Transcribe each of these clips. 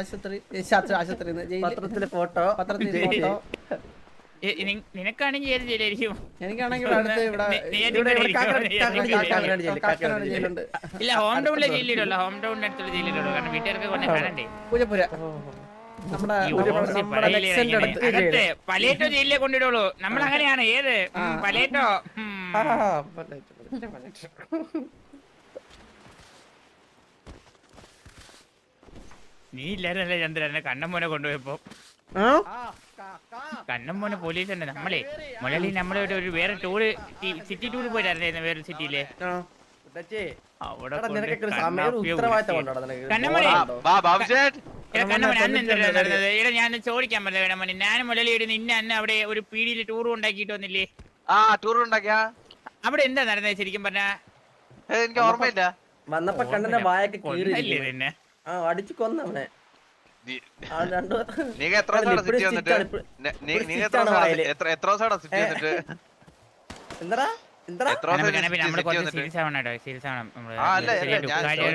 ആശുപത്രി പത്രത്തിലെ ഫോട്ടോ. പത്രത്തിലെ ഫോട്ടോ. നിനക്കാണെങ്കിൽ ഏത് ജയിലായിരിക്കും? എനിക്കാണെങ്കിൽ അടുത്ത് ഇവിടെ ഇല്ല ഹോം ടൗണിലെ ജയിലിലുള്ള. ഹോം ടൗണിന്റെ അടുത്തുള്ള ജയിലിലുള്ള. കാരണം വീട്ടുകാർക്ക് കൊണ്ട് കാണണ്ടേ പൂജപ്പുര. പലേറ്റോ ജയിലിലെ കൊണ്ടിടുള്ളൂ. നമ്മൾ അങ്ങനെയാണ് ഏത് പലേറ്റോ പലേറ്റോ ഉം. ആ, പലേ- പലേ- പലേ. നീ ഇല്ലായിരുന്നല്ലേ ചന്ദ്ര? എന്നെ കണ്ണമ്മോനെ കൊണ്ടുപോയപ്പോ. ആ? കണ്ണമ്മോനെ പോലീസ് തന്നെ. നമ്മളെ മുഴലി നമ്മളെ ഒരു- വേറെ ടൂറ് സിറ്റി ടൂർ പോയിട്ടായിരുന്നു വേറെ സിറ്റിയിലെ ഞാൻ ചോദിക്കാൻ പറ്റില്ല ഞാൻ മുലലിയുടെ നിന്നെ അന്ന് അവിടെ ഒരു പീടിയിൽ ടൂർ ഉണ്ടാക്കിട്ട് വന്നില്ലേ? ആ ടൂർ ഉണ്ടാക്കിയാ. അവിടെ എന്താ നടന്നത് ശരിക്കും പറഞ്ഞ? എനിക്ക് ഓർമ്മയില്ല. വന്നപ്പോ കണ്ണന്റെ വായൊക്കെ കീറി നിന്നെ? ആ അടിച്ചു കൊന്നവനെ. നീ- ആ രണ്ടു നീ എത്ര ദിവസമാണ് സിറ്റി വന്നിട്ട് നെ- എത്ര ആണ് ദിവസം എത്ര എത്ര ദിവസമാണ് സിറ്റി വന്നിട്ട് എന്താ അല്ല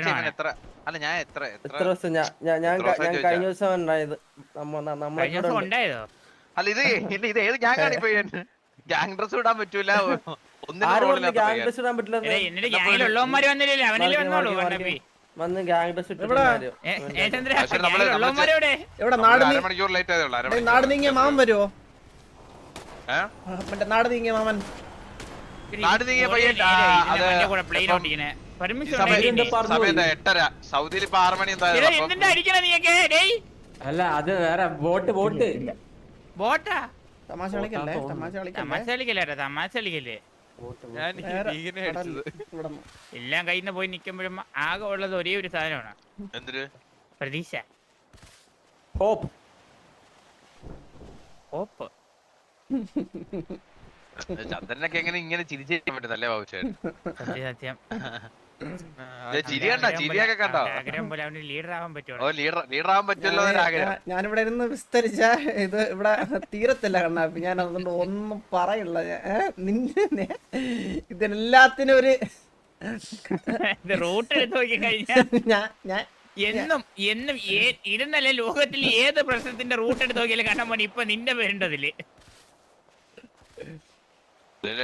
ഞാൻ എത്ര അല്ല ഞാൻ എത്ര ദിവസം ഞാൻ ഞാൻ ഞാൻ ഞാൻ? കഴിഞ്ഞ ദിവസം ഉണ്ടായത് അല്ല ഇത് ഇത് ഏത് ആണ് ഇപ്പൊ ഗ്യാങ് ഡ്രസ് ഇടാൻ പറ്റൂല. റോളില്ലാത്ത ഗ്യാങ്. ഡ്രസ് ഇടാൻ പറ്റില്ല വന്ന് ഗ്യാങ് എവിടാ? നാട് അരമണിക്കൂർ ലേറ്റ് ആയതേ നാട് നീങ്ങിയ മാമൻ വരുവോ? ഏ? മറ്റേ നാട് നീങ്ങിയ മാമൻ. നാട് നീങ്ങിയ പയ്യൻ, എട്ടര. സൗദിയിൽ ഇപ്പൊ ആറ് മണി അല്ല അത് വേറെ ബോട്ട് ബോട്ട്. ബോട്ടാ? തമാശ കളിക്കല്ലേ? തമാശ കളിക്കല്ലേ? തമാശ കളിക്കല്ലേ തമാശ കളിക്കല്ലേ? ഞാൻ അടിച്ചത്. എല്ലാം കയ്യിൽ നിന്ന് പോയി നിൽക്കുമ്പോഴും ആകെ ഉള്ളത് ഒരേ ഒരു സാധനമാണ്. പ്രതീക്ഷ. ഹോപ്പ്. ചന്ദ്രനൊക്കെ എങ്ങനെ ഇങ്ങനെ ചിരിച്ചേ പറ്റുന്നല്ലേ ബാബുച്ചേട്ടൻ സത്യം സത്യം. ചിരി കണ്ടോ ചിരിയൊക്കെ കണ്ടോ? അവന്റെ ആഗ്രഹം പോലെ ലീഡർ ആവാൻ ഓ ലീഡർ ലീഡർ ആവാൻ പറ്റുമല്ലോ ആഗ്രഹം ഞാൻ- ഞാനിവിടെ ഇരുന്ന് വിസ്തരിച്ച ഇത് ഇവിടെ തീരത്തില്ല കണ്ണാപ്പി ഞാൻ അതുകൊണ്ട് ഒന്നും പറയില്ല. ഞാൻ. നിന്നെ ഇതിനെല്ലാത്തിനും ഒരു റൂട്ട് എടുത്ത് നോക്കി കഴിഞ്ഞാൽ ഞാൻ ഞാൻ എന്നും എന്നും ഇരുന്നല്ലേ ലോകത്തിൽ ഏത് പ്രശ്നത്തിന്റെ റൂട്ട് എടുത്ത് നോക്കിയാലും കണ്ണാൻ മതി ഇപ്പൊ നിന്റെ പേരുണ്ടതിൽ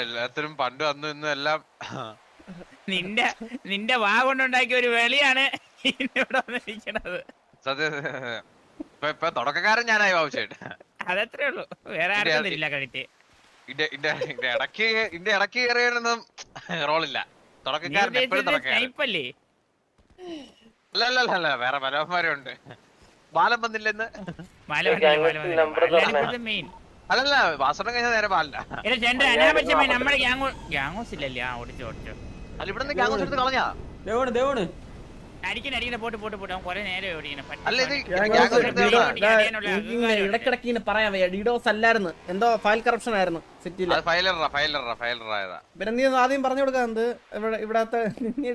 എല്ലാത്തിനും പണ്ട് വന്നു ഇന്നും എല്ലാം നിന്റെ നിന്റെ വാ കൊണ്ടുണ്ടാക്കിയ ഒരു വെളിയാണ് ഇവിടെ വന്നിരിക്കണത്. സത്യം ഇപ്പൊ തുടക്കക്കാരൻ ഞാനായി ബാബുശേട്ട് അതത്രേ ഉള്ളൂ. വേറെ ആർക്കും തരില്ല ക്രെഡിറ്റ് ഇന്റെ ഇന്റെ ഇടയ്ക്ക് കയറിയൊന്നും റോളില്ല. തുടക്കക്കാരൻ എപ്പോഴും തുടക്കക്കാരൻ. സ്നൈപ്പല്ലേ അല്ല അല്ല അല്ല, അല്ല വേറെ മനോഹന്മാരുണ്ട് ബാലം വന്നില്ലെന്ന് മെയിൻ അല്ലല്ല വാസനം കഴിഞ്ഞാൽ നേരെ ബാലല്ല എടാ ചേട്ടൻ അനാവശ്യമായി നമ്മുടെ ഗ്യാങ്ങോ ഗ്യാങ്ങോസ് ഇല്ലല്ലേ ആ ഓടിച്ചു ഓടിച്ചു. അല്ല ഇവിടെ നിന്ന് ഗ്യാങ് എടുത്ത് കളഞ്ഞാ? ദേവണ് ദേവണ്. അടിക്കണ അടിക്കണ പോട്ട് പോട്ട് പോട്ട്. അവൻ കുറെ നേരം ഓടിക്കണ. അല്ല ഇത് ഞാൻ ഗ്യാങ് എടുത്ത് കളഞ്ഞാ. ഇടക്കിടക്ക് ഇങ്ങനെ പറയാൻ വയ്യ. ഡിഡോസ് അല്ലായിരുന്നു. എന്തോ ഫയൽ കറപ്ഷൻ ആയിരുന്നു അത് ആയതാ പിന്നെ നീ ഒന്ന് ആദ്യം പറഞ്ഞു കൊടുക്കാൻ എന്ത്? ഇവിടെ ഇവിടത്തെ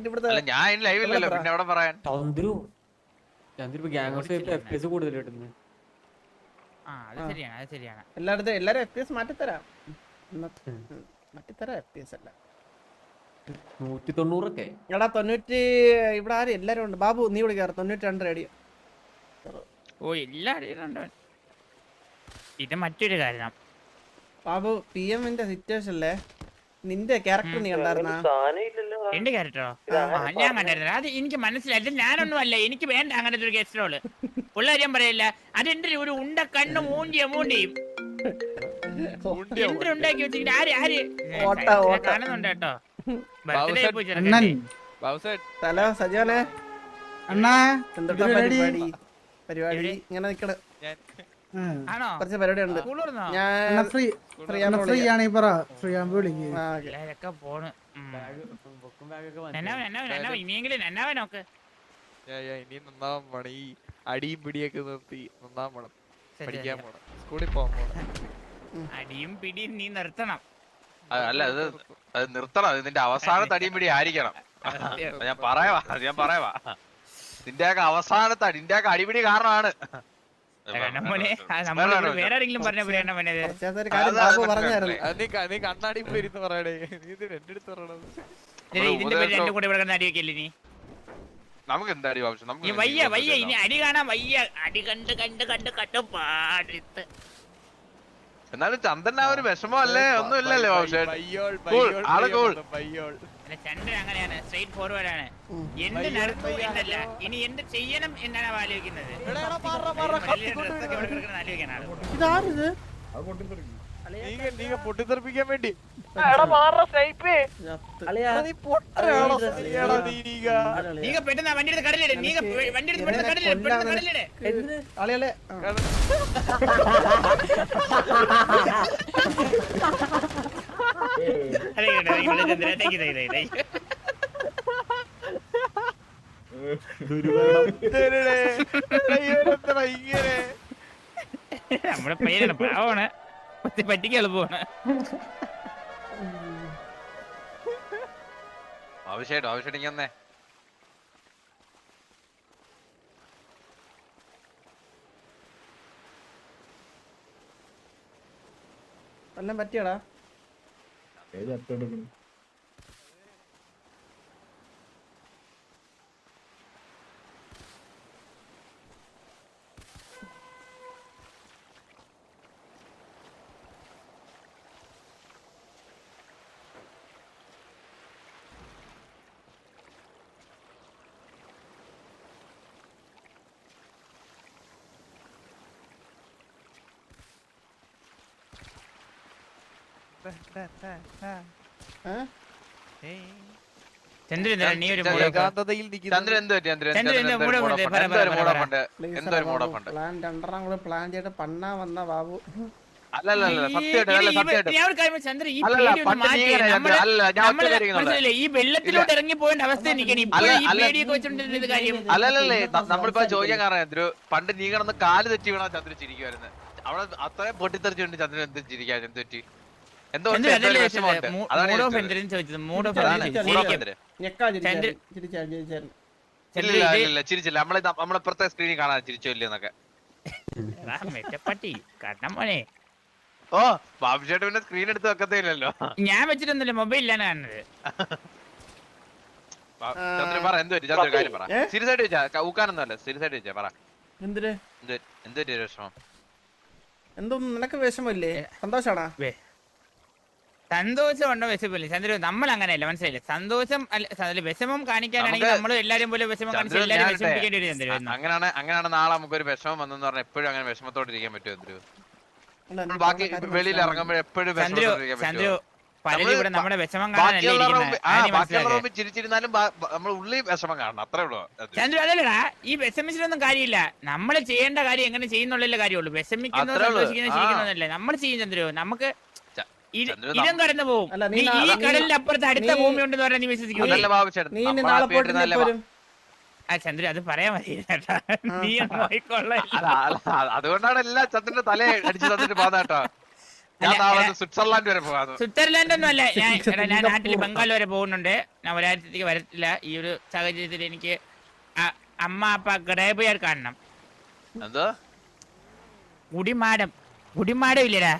ഇവിടുത്തെ അല്ല ഞാൻ ലൈവ് ഇല്ലല്ലോ. പിന്നെ എവിടെ പറയാൻ? ചന്ദ്രു ചന്ദ്രു ഇപ്പൊ ഗ്യാങ് ഓഫ് എഫ് എസ് കൂടുതൽ കിട്ടുന്നു ആ അത് ശരിയാണ് അത് ശരിയാണ്. എല്ലായിടത്തും എല്ലാരും എഫ് പി എസ് മാറ്റിത്തരാം. മാറ്റിത്തരാം എഫ് പി എസ് അല്ല നൂറ്റി തൊണ്ണൂറൊക്കെ എടാ തൊണ്ണൂറ്റി ഇവിടെ ആരും? എല്ലാരും ഉണ്ട്. ബാബു നീ വിളിക്കാറ് തൊണ്ണൂറ്റി രണ്ട് റേഡിയോ ഓ എല്ലാരും ഇത് മറ്റൊരു കാരണം. ബാബു പി എമ്മിന്റെ അല്ലേ നിന്റെ ക്യാരക്ടർ നീ കണ്ടായിരുന്ന? എന്റെ ക്യാരക്ടറോ ഞാൻ കണ്ടായിരുന്നു അത് എനിക്ക് മനസ്സിലായി. ഇത് ഞാനൊന്നും അല്ല. എനിക്ക് വേണ്ട അങ്ങനത്തെ ഒരു ഗസ്റ്റ് റോൾ ഉള്ള കാര്യം പറയില്ല. അതെന്റെ ഒരു ഉണ്ട കണ്ണ് മൂണ്ടിയ മൂണ്ടിയും എന്തിനുണ്ടാക്കി വെച്ചിട്ട് ആര് ആര്? കാണുന്നുണ്ട് കേട്ടോ. അണ്ണൻ. ചെറുക്കന്റെ. ഹലോ സജോനെ. അണ്ണാ പരിപാടി? പരിപാടി. ഇങ്ങനെ നിക്കണ്. കുറച്ച് പരിപാടി ഉണ്ട് ഞാൻ ഫ്രീ പറ. ആകുമ്പോ പോണ്. ഇനിയെങ്കിലും നോക്ക്? ഇനി നന്നാവാൻ പോണം. ഈ അടിയും പിടിയൊക്കെ നിർത്തി നന്നാവാൻ പോണം. ശരി, പഠിക്കാൻ. പോണം. സ്കൂളിൽ പോകാൻ പോണം. അടിയും പിടിയും നീ നിർത്തണം. അല്ല അത് അത് നിർത്തണം. അത് നിന്റെ തടിയും പിടി ആയിരിക്കണം. ഞാൻ പറയാ അത് ഞാൻ പറയാവാ. നിന്റെയൊക്കെ അവസാനത്തെ നിന്റെ നിന്റെയൊക്കെ അടിപിടി കാരണമാണ്. നീ നീ കണ്ണാടി ഇരുന്ന് പറയണേ നീ ഇത് എന്റെ അടുത്ത് പറയണത്. ഇതിന്റെ ഇതിന്റെ നമുക്ക് എന്താ അടി ആവശ്യം? നമുക്ക് വയ്യ വയ്യ ഇനി അടി കാണാൻ വയ്യ. അടി കണ്ട് കണ്ട് കണ്ട് കണ്ട് പാടിത്ത് എന്നാലും ചന്ദ്രൻ ആ ഒരു വിഷമല്ലേ ഒന്നും ഇല്ലല്ലേ ആൾ അല്ല ചന്ദ്രൻ അങ്ങനെയാണ്. സ്ട്രൈറ്റ് ഫോർവേഡ് ആണ്. എന്ത് എന്നല്ല. ഇനി എന്ത് ചെയ്യണം എന്നാണ് ആലോചിക്കുന്നത്. ആലോചിക്കാനാണ്. നീങ്ങ പൊട്ടിത്തെറിപ്പിക്കാൻ വേണ്ടി നീ നീ? ഇങ്ങനെ നമ്മുടെ പയ്യനാണ് പാവമാണ് പറ്റി പറ്റിക്ക് എളുപ്പമാണ്. ആവശ്യമായിട്ടോ? ആവശ്യമായിട്ട് ഇങ്ങനെ വന്നേ. വല്ലതും പറ്റിയടാ നീ ഒരു മൂട ഏകാന്തതയിൽ നിൽക്കുന്ന ചന്ദ്രൻ എന്ത് പറ്റി ചന്ദ്രൻ ചന്ദ്രൻ ചന്ദ്രൻ എന്താ എന്തോ ഒരു മൂഡ് മൂഡ് ഉണ്ട്? ഓഫ് പറ, ഉണ്ട്. എന്തോ ഒരു പറ, മൂഡ് പറ, ഓഫ് ഉണ്ട് Please എന്തോ ഒരു എടാ മൂഡ് ബാബു, ഓഫ് ഉണ്ട് പ്ലാൻ രണ്ടെണ്ണം കൂടെ പ്ലാൻ ചെയ്തിട്ട് പണ്ണാ വന്ന ബാബു. ഈ വെള്ളത്തിലോട്ട് ഇറങ്ങി പോകേണ്ട അവസ്ഥ അല്ലല്ലേ നമ്മളിപ്പോ ചോദിക്കാൻ കാരണം ചന്ദ്രു പണ്ട് നീ കിടന്ന് കാൽ തെറ്റി വീണാ ചന്ദ്രൻ ചിരിക്കുമായിരുന്നു അവിടെ അത്രയും പൊട്ടിത്തെറിച്ചുണ്ട് ചന്ദ്രൻ എന്ത് ചിരിക്കാൻ എന്ത് പറ്റി? എന്തോ ചിരിച്ചില്ല. നമ്മളെ നമ്മളിപ്പുറത്തെ സ്ക്രീനിൽ കാണാൻ ചിരിച്ചോ ഇല്ലെന്നൊക്കെ എടാ, മെച്ചപ്പട്ടി. കണ്ണം മോനെ ഓ ബാബുചേട്ടൻ പിന്നെ സ്ക്രീൻ എടുത്ത് വെക്കത്തേ ഇല്ലല്ലോ ഞാൻ വെച്ചിട്ടൊന്നുമില്ല. മൊബൈലിലാണ് കാണുന്നത്. ചന്ദ്രൻ പറ എന്ത് കാര്യം പറ. സീരിയസ് ആയിട്ട് ചോദിച്ചാ? ഊക്കാനൊന്നും അല്ല. സീരിയസ് ആയിട്ട് ചോദിച്ചാ പറ. എന്ത് വിഷമം? നിനക്ക് വിഷമല്ലേ സന്തോഷാണാ? സന്തോഷം ഉണ്ടോ വിശപ്പില്ല ചന്ദ്ര നമ്മൾ അങ്ങനെയല്ല മനസ്സിലായില്ല സന്തോഷം അല്ല വിഷമം കാണിക്കാനാണെങ്കിൽ നമ്മൾ എല്ലാരും പോലെ വിഷമം കാണിച്ച് എല്ലാരും? വിഷമിപ്പിക്കേണ്ടി വരും ചന്ദ്രൻ എന്നാ. അങ്ങനെയാണ് അങ്ങനെയാണ് നാളെ നമുക്കൊരു വിഷമം വന്നെന്ന് പറഞ്ഞാൽ എപ്പോഴും അങ്ങനെ വിഷമത്തോടെ ഇരിക്കാൻ പറ്റും നീ ബാക്കി വെളിയിൽ ഇറങ്ങുമ്പോൾ എപ്പോഴും ചന്ദ്രു ചന്ദ്രു പലരും നമ്മൾ ഇവിടെ നമ്മുടെ വിഷമം കാണാനല്ലേ ചിരിച്ചിരുന്നാലും നമ്മൾ ഉള്ളിൽ വിഷമം കാണണം അത്രേ ഉള്ളൂ. ചന്ദ്രു അതല്ലടാ ഈ വിഷമിച്ചിട്ടൊന്നും കാര്യമില്ല നമ്മൾ ചെയ്യേണ്ട കാര്യം എങ്ങനെ ചെയ്യുന്നുള്ള കാര്യമുള്ളൂ വിഷമിക്കുന്നതല്ലേ അത്രേ ഉള്ളൂ. സന്തോഷിക്കുന്നോ ആ. ചിരിക്കുന്നതല്ലേ നമ്മൾ ചെയ്യും ചന്ദ്രു നമുക്ക് ഇര- കടന്നു പോകും അല്ല, നീ ഈ കടലിന്റെ അപ്പുറത്ത് അടുത്ത നീ- ഭൂമി ഉണ്ടെന്ന് പറഞ്ഞാൽ നീ വിശ്വസിക്കൂലേ അതല്ല ബാബു ചേട്ടൻ നീ ഇനി നമ്മൾ നാളെ പോയിട്ട് നല്ല ആ ചന്ദ്രു അത് പറയാൻ മതി കേട്ടാ നീ ഒന്ന് പോയിക്കൊള്ള അല്ല, അല്ല, അതുകൊണ്ടാണ് എല്ലാ ചന്ദ്രന്റെ തല അടിച്ചു തന്നിട്ട് പോകുന്ന കേട്ടോ. ഞാൻ അല്ല, നാളെ എടാ- സ്വിറ്റ്സർലാൻഡ് വരെ പോകാന്ന്. സ്വിറ്റ്സർലാൻഡ് ഒന്നും അല്ല. ഞാൻ എടാ, ഞാൻ നാട്ടിൽ ബംഗാൾ വരെ പോകുന്നുണ്ട്. ഞാൻ ഒരാഴ്ചത്തേക്ക് വരത്തില്ല. ഈ ഒരു സാഹചര്യത്തിൽ എനിക്ക് അമ്മ അപ്പ ഗ്രേബിയാർ കാണണം. എന്തോ കുടിമാടം. കുടിമാടം ഇല്ലടാ.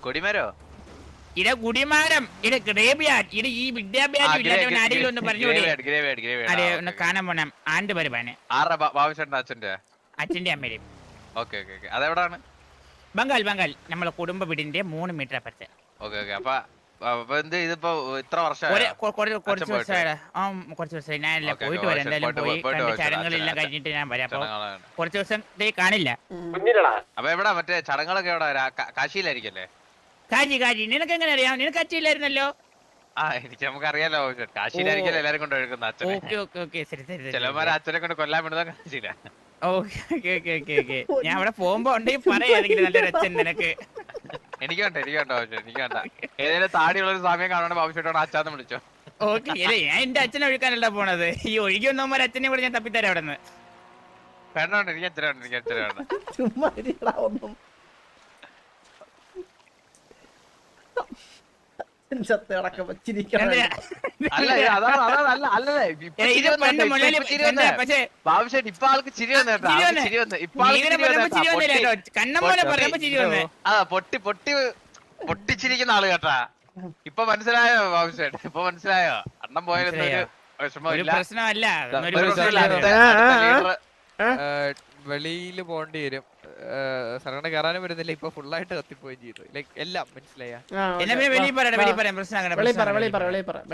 കൊടിമരോ? ഇട കുടിമാരം ഇട ഗ്രേബിയാർ ഇട ഈ വിദ്യാഭ്യാസം ഇല്ലാത്തവൻ ആരെങ്കിലും ഒന്ന് പറഞ്ഞു അതെ ഒന്ന് കാണാൻ പോണം. ആണ്ട് ചേട്ടന്റെ അച്ഛന്റെ? അച്ഛന്റെ അമ്മയുടെയും ഓക്കെ ഓക്കെ ഓക്കെ. അതെവിടാണ്? ബംഗാൾ ബംഗാൾ. നമ്മളെ കുടുംബ വീടിന്റെ മൂന്ന് മീറ്റർ അപ്പുറത്ത്. Okay okay. അപ്പൊ ഇത്ര കുറച്ച് ദിവസമായി ഞാൻ പോയിട്ട് ഓക്കേ, വരാം. എന്തായാലും പോയി പോയിട്ട് കണ്ട് ചടങ്ങുകളെല്ലാം കഴിഞ്ഞിട്ട് ഞാൻ വരാം. അപ്പൊ കുറച്ച് ദിവസം കാണില്ല. അപ്പൊ എവിടാ മറ്റേ ചടങ്ങുകളൊക്കെ എവിടെ? കാശിയിലായിരിക്കല്ലേ? കാജി കാജി നിനക്ക് എങ്ങനെ അറിയാം? നിനക്ക് അച്ഛയില്ലായിരുന്നല്ലോ ആ എനിക്ക് നമുക്ക് അറിയാലോ കാശിയിലായിരിക്കും എല്ലാരും കൊണ്ട് ഒഴുക്കുന്ന അച്ഛനെ. Okay okay okay. ശരി ശരി ശരി, ചിലവന്മാരെ ശരി അച്ഛനെ കൊണ്ട് കൊല്ലാൻ വിടുന്ന കാശിയില്ല okay okay okay okay okay. ഞാൻ അവിടെ പോകുമ്പോ ഉണ്ടെങ്കിൽ പറയാണെങ്കിൽ നല്ലൊരു അച്ഛൻ നിനക്ക്. എനിക്ക് വേണ്ട എനിക്ക് വേണ്ട ആവശ്യം എനിക്ക് വേണ്ട ഏതെങ്കിലും താടിയുള്ള ഒരു സമയം കാണുന്ന ആവശ്യമായിട്ടാണ് അച്ഛാന്ന് വിളിച്ചോ. ഓക്കെ അല്ലേ ഞാൻ എന്റെ അച്ഛനെ ഒഴുക്കാനല്ല പോണത്. ഈ ഒഴുകി വന്നവന്മാർ അച്ഛനെ കൂടെ ഞാൻ തപ്പിത്തരാം അവിടെ നിന്ന് വേണ്ട വേണ്ട എനിക്ക് അച്ഛനെ വേണ്ട എനിക്ക് അച്ഛനെ വേണ്ട. ചുമ്മാ ഒന്നും. ചത്ത് കിടക്ക ചിരിക്കണം അല്ല അതാണ് അതാണ് അല്ല അല്ലേ പണ്ട് ഇപ്പൊ ആൾക്ക് ചിരി വന്നേട്ടാ. ചിരി വന്നേ. ഇപ്പൊ പൊട്ടി- പൊട്ടി. പൊട്ടി പൊട്ടിച്ചിരിക്കുന്ന ആൾ കേട്ടാ. ഇപ്പൊ മനസ്സിലായോ ബാബുഷേട്ട് ഇപ്പൊ മനസ്സിലായോ? അണ്ണം പോയാലും വിഷമമില്ല. പ്രശ്നമല്ല വെളിയിൽ പോകേണ്ടി വരും. സാറിന് കയറാനും വരുന്നില്ല ഇപ്പൊ ഫുള്ളായിട്ട് കത്തിപ്പോയി ചെയ്തു. ലൈക് എല്ലാം. മനസ്സിലായ? വെളിയിൽ പറയാം വാ. വെളിയിൽ പറയാം. പ്രശ്നം അങ്ങനെ